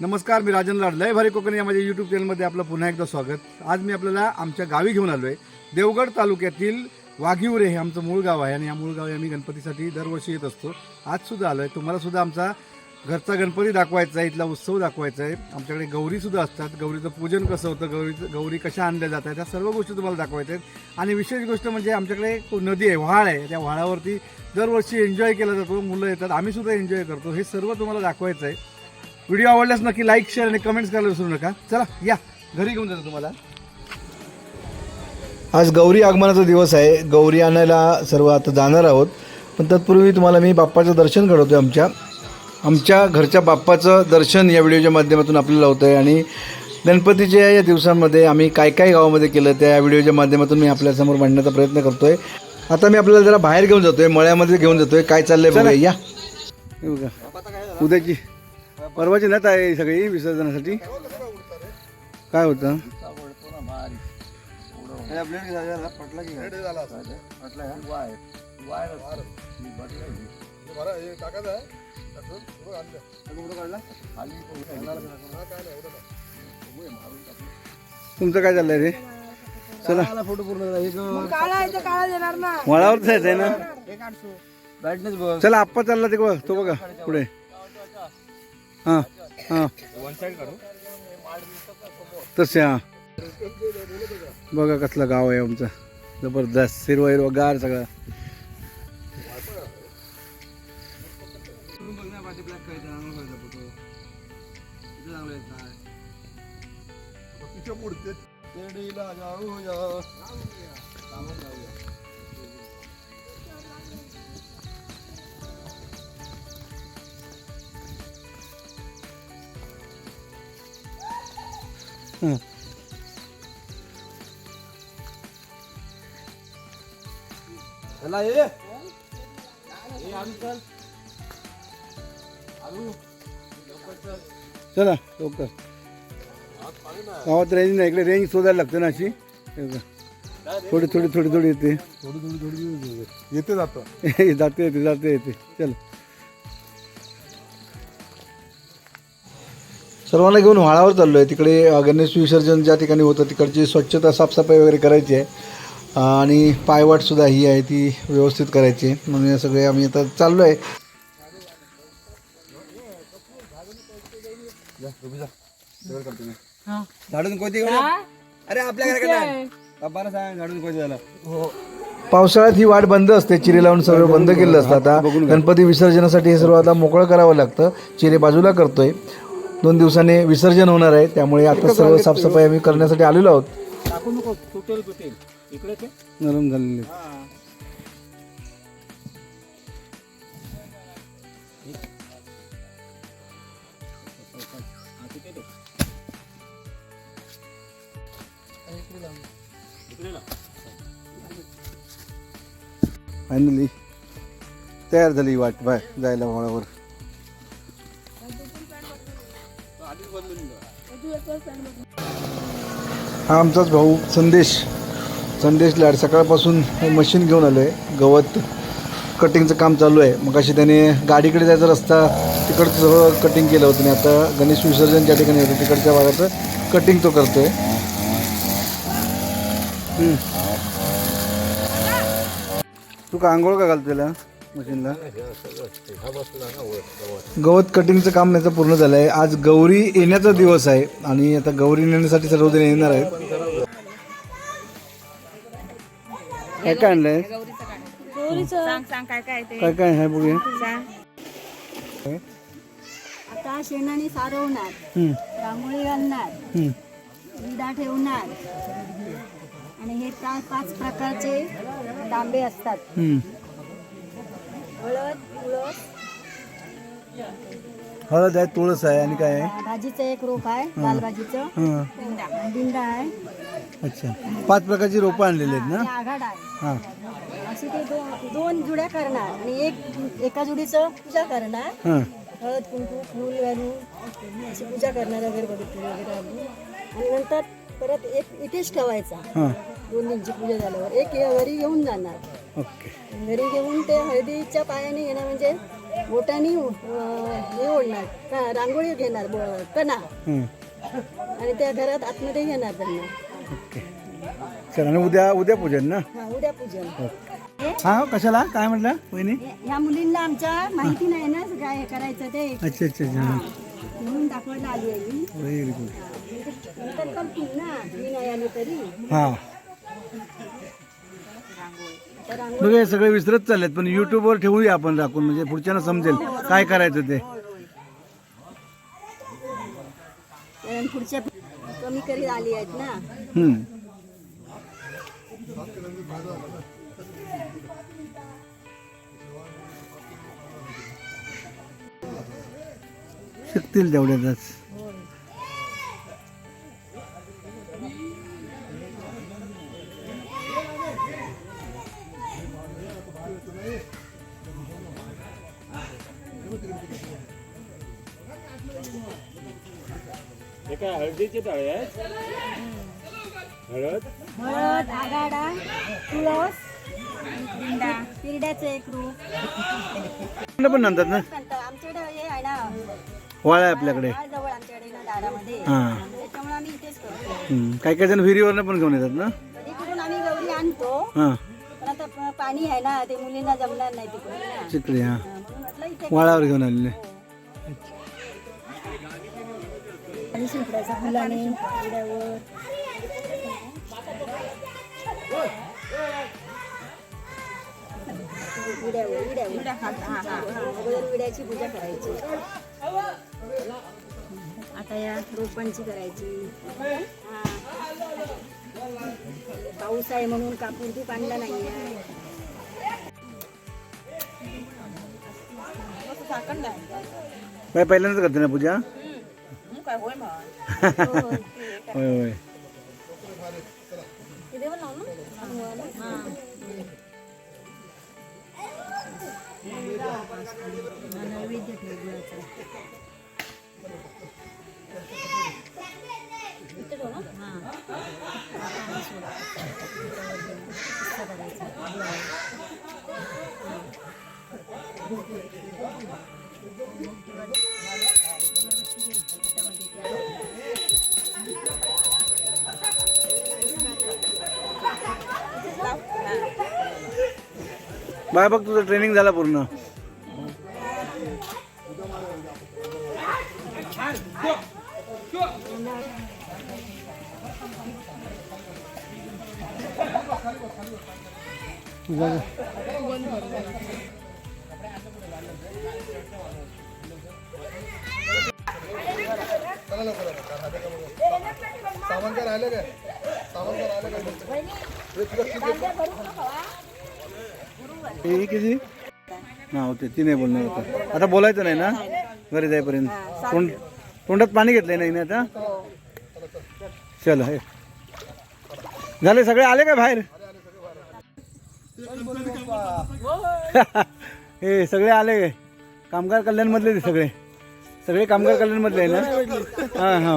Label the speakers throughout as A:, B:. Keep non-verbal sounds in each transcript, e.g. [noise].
A: नमस्कार मी राजन लाड. लय भारी कोकणी या माझ्या यूट्यूब चॅनलमध्ये आपलं पुन्हा एकदा स्वागत. आज मी आपल्याला आमच्या गावी घेऊन आलो आहे देवगड तालुक्यातील वाघिवरे हे आमचं मूळ गाव आहे आणि या मूळ गावी आम्ही गणपतीसाठी दरवर्षी येत असतो. आज सुद्धा आलो आहे तुम्हाला सुद्धा आमचा घरचा गणपती दाखवायचा आहे इथला उत्सव दाखवायचा आहे. आमच्याकडे गौरीसुद्धा असतात. गौरीचं पूजन कसं होतं गौरीचं गौरी कशा आणल्या जातात त्या सर्व गोष्टी तुम्हाला दाखवायच्या आहेत. आणि विशेष गोष्ट म्हणजे आमच्याकडे नदी आहे व्हाळ आहे. त्या व्हाळावरती दरवर्षी एन्जॉय केला जातो. मुलं येतात. आम्ही सुद्धा एन्जॉय करतो. हे सर्व तुम्हाला दाखवायचं आहे. व्हिडिओ आवडल्यास नक्की लाईक शेअर आणि कमेंट्स करायला विसरू नका. चला या. घरी घेऊन जातो तुम्हाला. आज गौरी आगमनाचा दिवस आहे. गौरी आणायला सर्व आता जाणार आहोत. पण तत्पूर्वी तुम्हाला मी बाप्पाचं दर्शन घडवतोय आमच्या. आमच्या घरच्या बाप्पाचं दर्शन या व्हिडिओच्या माध्यमातून आपल्याला होतं आहे आणि गणपतीच्या या दिवसांमध्ये आम्ही काय काय गावामध्ये केलं त्या व्हिडिओच्या माध्यमातून मी आपल्यासमोर मांडण्याचा प्रयत्न करतोय. आता मी आपल्याला जरा बाहेर घेऊन जातोय. मळ्यामध्ये घेऊन जातोय. काय चाललंय बघा या. उद्याची परवाची नत आहे सगळी विसर्जनासाठी. काय होतं? तुमचं काय चाललंय रे? चला. फोटो पूर्ण
B: काळा आहे तर काळा देणार ना.
A: मळावरच आहे ना? चला आप्पा चालला ते बघ तो बघा पुढे. हां हां. तसे हा. बघा कसलं गाव आहे आमचं. जबरदस्त हिरवा हिरवा गार सगळं. हं. चला लवकर गावात रेंज नाही इकडे रेंज शोधायला लागते ना अशी. हे बघा. थोडी थोडी थोडी थोडी येते.
C: थोडी थोडी थोडी येते जातं. [laughs]
A: जाते येते जाते येते. चल. सर्वांना घेऊन व्हाळावर चाललो आहे तिकडे गणेश विसर्जन ज्या ठिकाणी होतं तिकडची स्वच्छता साफसफाई वगैरे करायची आहे. आणि पायवाटसुद्धा ही आहे ती व्यवस्थित करायची आहे. म्हणून हे सगळे आम्ही आता चाललो आहे झाडून कोणती अरे आपल्या घराकडे बाबाला सांग झाडून कोणती झाला. पावसाळ्यात ही वाट बंद असते. चिरे लावून सर्व बंद केलेलं असतं आता. गणपती विसर्जनासाठी हे सर्व आता मोकळं करावं लागतं. चिरे बाजूला करतोय. दोन दिवसाने विसर्जन होणार आहे त्यामुळे आता सर्व साफसफाई आम्ही करण्यासाठी आलेलो आहोत. नरम झालेले फायनली तयार झाली ही वाट बाय जायला व्हाळावर हा आमचाच भाऊ संदेश. संदेश लाड सकाळपासून हे मशीन घेऊन आलो आहे गवत कटिंगचं काम चालू आहे. मग अशी त्याने गाडीकडे जायचा रस्ता तिकडचं सगळं कटिंग केलं होतं. आणि आता गणेश विसर्जन ज्या ठिकाणी होतं तिकडच्या भागाचं कटिंग तो करतोय. आहे तू का आंघोळ का घालतो त्याला मशीनला? गवत कटिंगचं काम याचं पूर्ण झालं आहे आज गौरी येण्याचा दिवस आहे आणि आता गौरी नेण्यासाठी सर्वजण येणार आहेत. काय काय आणलंय
B: सांग सांग काय काय ते
A: काय काय आहे बघूया.
D: आता शेणाने सारवणार. रांगोळी घालणार. विडा ठेवणार. आणि हे पाच प्रकारचे तांबे असतात. हळद तुळस
A: हळद आहे तुळस आहे आणि काय आहे?
D: भाजीचं एक रोप आहे लाल भाजीचं.
A: हां.
D: दिंडा. आहे.
A: अच्छा. पाच प्रकारची रोपं आणलेली आहेत
D: आणि
A: ना
D: आघाड आहे.
A: हां.
D: अशी ते दो- दोन जुड्या करणार. आणि एक एका जुडीचं पूजा करणार.
A: हां.
D: हळद कुंकू फूल घालून अशी पूजा करणार अगरबत्ती वगैरे घालून आणि नंतर परत एक इथेच ठेवायचा.
A: हां.
D: दोन दिनची पूजा झाल्यावर. एक घरी घेऊन जाणार.
A: ओके.
D: घरी घेऊन ते हळदीच्या पायाने घेणं म्हणजे बोटाने हे ओढणार का रांगोळी घेणार ब- कणा.
A: हं.
D: आणि त्या घरात आतमध्ये घेणार त्यांना.
A: ओके. चल आणि उद्या उद्या पूजन ना?
D: हा उद्या पूजन.
A: हा हो, कशाला? काय म्हटलं वहिनी?
D: ह्या मुलींना आमच्या माहिती नाही ना काय करायचं ते.
A: अच्छा अच्छा अच्छा.
D: म्हणून दाखवायला आली आहे मी.
A: व्हेरी गुड
D: नंतर करतील ना मी नाही आली तरी.
A: हां. बघा हे सगळे विसरत चाललेत पण युट्यूबवर ठेवूया आपण राखून म्हणजे पुढच्याला समजेल काय करायचं ते.
D: कारण पुढच्या कमी करीत आली आहेत ना.
A: हं. शिकतील तेवढ्यातच.
D: हळद. आगाडा तुळस पिरड्याचं एक रूप.
A: पण नंतर ना.
D: आमच्याकडे हे आहे ना
A: वाळा आहे आपल्याकडे.
D: हा जवळ आमच्याकडे ना दारामध्ये.
A: हां.
D: त्याच्यामुळे आम्ही इथेच करतो.
A: हं. काही काही जण विहिरीवरनं पण घेऊन येतात ना.
D: आम्ही गौरी आणतो.
A: हां.
D: पण आता प- पाणी आहे ना ते मुलींना जमणार नाही तिकडे ना
A: चिकली हां.
D: हा, म्हणून म्हटलं इथे
A: वाळावर घेऊन आलेले.
D: आणि शिंपडाचा फुलाने उड्यावर उड्यावर उड्यावर अगोदर विड्याची पूजा करायची. आता या रोपांची करायची. हा. पाऊस आहे म्हणून कापूर तूप आणला नाही. आहे
A: बाय पहिल्यांदाच करते ना पूजा?
B: hối mở. [laughs]
A: Ôi ôi.
D: Ana video
A: bye बघ तुझं ट्रेनिंग झाला पूर्ण.
C: सामान काय राहिलं काय? सामान काय राहिलं काय?
A: हे किती? हा होते. ती नाही बोलणार होतं. आता बोलायचं नाही ना? घरी जाईपर्यंत. तोंड तोंडात पाणी घेतलंय ना हिने आता? चल हे. झाले सगळे? आले का बाहेर? [laughs] हे सगळे आले. कामगार कल्याण मधले ते सगळे. सगळे कामगार कल्याण मधले ना? हा हा.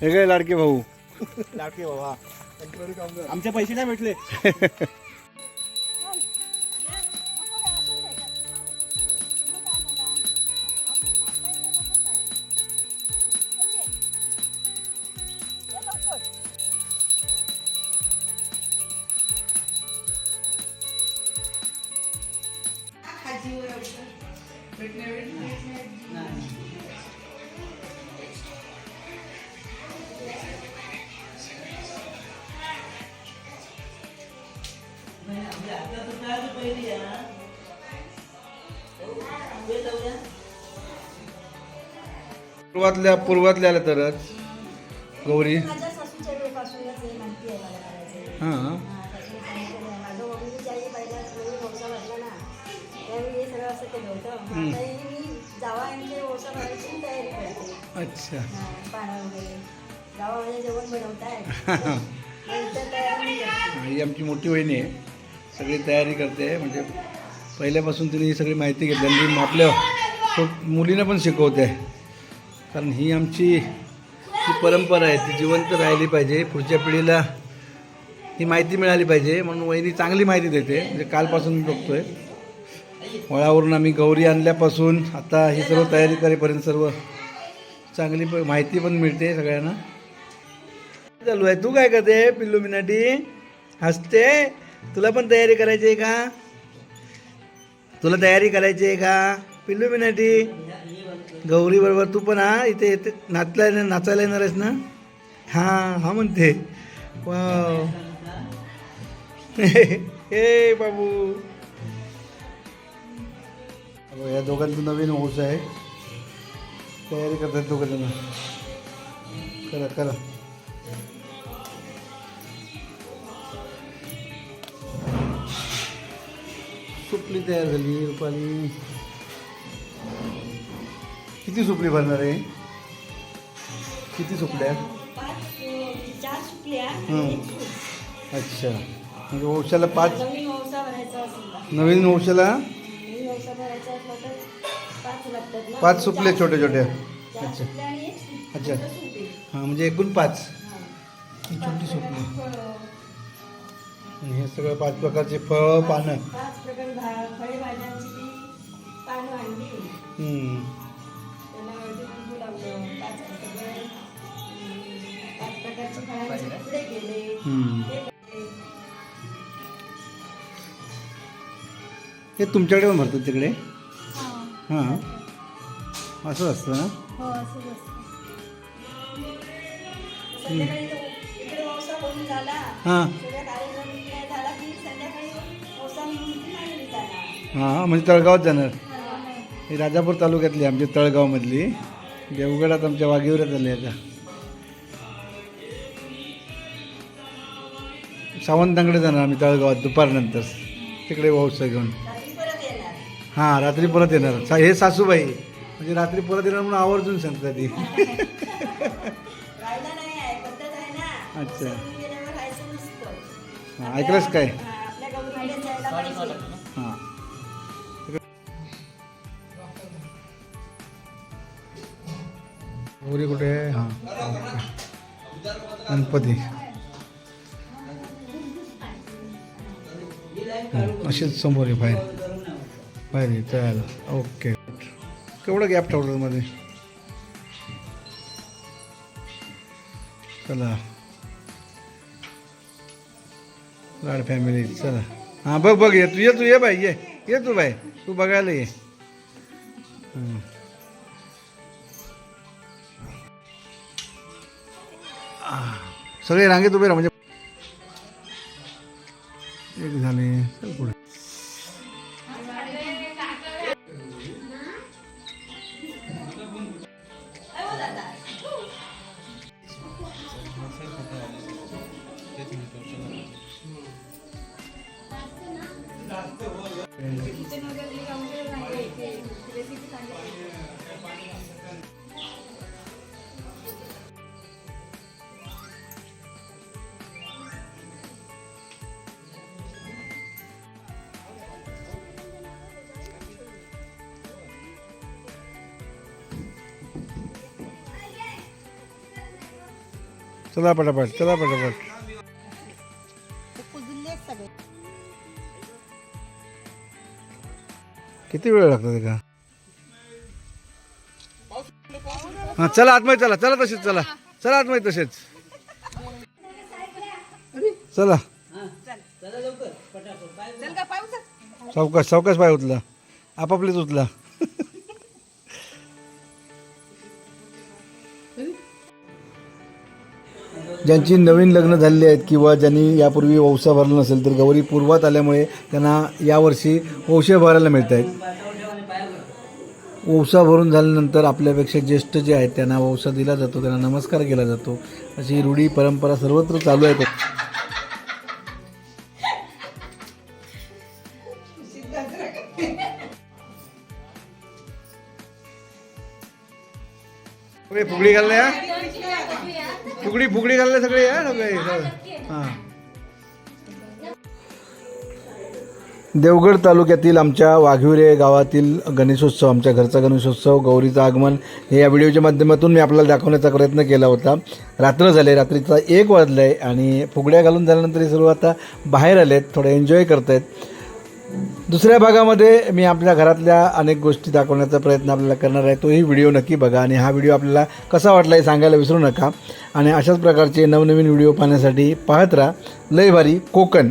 A: हे काय लाडके भाऊ?
C: कंत्राटी कामगार
A: आमचे पैसे नाही भेटले. [laughs] पूर्वातल्या पूर्वातल्या आल्या तरच. गौरी.
D: माझ्या सासूच्या वेळेपासूनच हे माहिती आहे मला करायचं.
A: हां.
D: हा, सासूने सांगितलं आहे. माझं वडील ज्यावेळी पहिला नवीन व्यवसाय वाटला ना त्यावेळी हे सगळं असं केलं होतं. आताही मी जावा यांचे व्यवसाय करायची तयारी करते.
A: अच्छा.
D: हा, पानं वगैरे. जावा जेवण बनवताय नंतर [laughs] तयारी मी करते.
A: आमची मोठी वहिनी आहे. सगळी तयारी करते. म्हणजे पहिल्यापासून तिने ही सगळी माहिती घेतली आणि ती आपल्या मुलींना पण शिकवते. कारण ही आमची जी परंपरा आहे ती जिवंत राहिली पाहिजे. पुढच्या पिढीला ही माहिती मिळाली पाहिजे. म्हणून वहिनी चांगली माहिती देते. म्हणजे कालपासून मी बघतोय. वळावरून आम्ही गौरी आणल्यापासून आता ही सर्व तयारी करेपर्यंत सर्व चांगली माहिती पण मिळते सगळ्यांना. चालू आहे. तू काय करते पिल्लू मिनाटी? हसते? तुला पण तयारी करायची आहे का? तुला तयारी करायची आहे का पिल्लू मिनाटी? गौरी बरोबर तू पण हा इथे इथे नाचला नाचायला येणार आहेस ना? हां हा म्हणते. वाव हे [laughs] बाबू. हो, या दोघांचं नवीन हौस आहे. तयारी करतात दोघं जण करा करा. सुपली तयार झाली रुपाली. किती सुपली भरणार आहे? किती सुपल्या
D: चार.
A: अच्छा. म्हणजे वंशाला पाच
D: नवीन वंसा भरायचा असेल
A: नवीन वंशाला?
D: नवीन वंसा भरायचा असला तर पाच लागतात ना
A: पाच सुपले छोट्या छोट्या. अच्छा. अच्छा. हां म्हणजे एकूण पाच.
D: हां.
A: छोटी सुपली हे सगळं पाच प्रकारचे फळ पानं.
D: पाच प्रकार भा- फळे भाज्यांची ती पानं आणली. पाच सगळे अं, पाच प्रकारचे फळांचे तुकडे केले
A: हम्म.
D: ते केले.
A: हे तुमच्याकडे पण भरतात तिकडे हां असं असतं ना हां
D: जाणार
A: हां म्हणजे तळगावात जाणार. हे. राजापूर तालुक्यातली आमच्या तळगावमधली. देवगडात आमच्या वाघीवरात आले आता. सावंतांकडे जाणार आम्ही तळगावात दुपारनंतर. तिकडे वौसा घेऊन. हां रात्री परत येणार. सा- हे सासूबाई म्हणजे रात्री परत येणार म्हणून आवर्जून सांगतात ती. अच्छा. हां ऐकलंच काय? पुरी कुठे? आहे हां. गणपती. अशीच असेच समोर आहे बाहेर. बाहेर आहे चल ओके. केवढं गॅप ठेवलं मध्ये? चला. लाड फॅमिली चला. हां बघ बघ ये तू ये तू ये बाई ये. ये तू बाई तू बघायला ये. सगळे रांगेत उभे राहा म्हणजे चला पटापट चला पटापट. किती वेळ लागतो ते का हां चला आतमध्ये चला चला तसेच चला. चला आतमध्ये तसेच. चला. सावकाश सावकाश पाय उचला. आपापलेच उचला. ज्यांची नवीन लग्न झालेली आहेत किंवा ज्यांनी यापूर्वी वौसा भरला नसेल तर गौरी पूर्वात आल्यामुळे त्यांना यावर्षी वौशे भरायला मिळत आहेत. वौसा भरून झाल्यानंतर आपल्यापेक्षा ज्येष्ठ जे आहेत त्यांना वौसा दिला जातो त्यांना नमस्कार केला जातो. अशी रूढी परंपरा सर्वत्र चालू आहे फुगडी घालल्या फुगडी फुगडी घालले सगळे हा सगळे. हां देवगड तालुक्यातील आमच्या वाघिवरे गावातील गणेशोत्सव आमच्या घरचा गणेशोत्सव गौरीचं आगमन हे या व्हिडिओच्या माध्यमातून मी आपल्याला दाखवण्याचा प्रयत्न केला होता. रात्र झाले रात्रीचा एक वाजलं आहे आणि फुगड्या घालून झाल्यानंतर हे सर्व आता बाहेर आले आहेत थोडे एन्जॉय करत आहेत दुसऱ्या भागामध्ये मी आपल्या घरातल्या अनेक गोष्टी दाखवण्याचा प्रयत्न आपल्याला करणार आहे. तोही व्हिडिओ नक्की बघा आणि हा व्हिडिओ आपल्याला कसा वाटला हे सांगायला विसरू नका. आणि अशाच प्रकारचे नवनवीन व्हिडिओ पाहण्यासाठी पाहत राहा. लय भारी कोकण.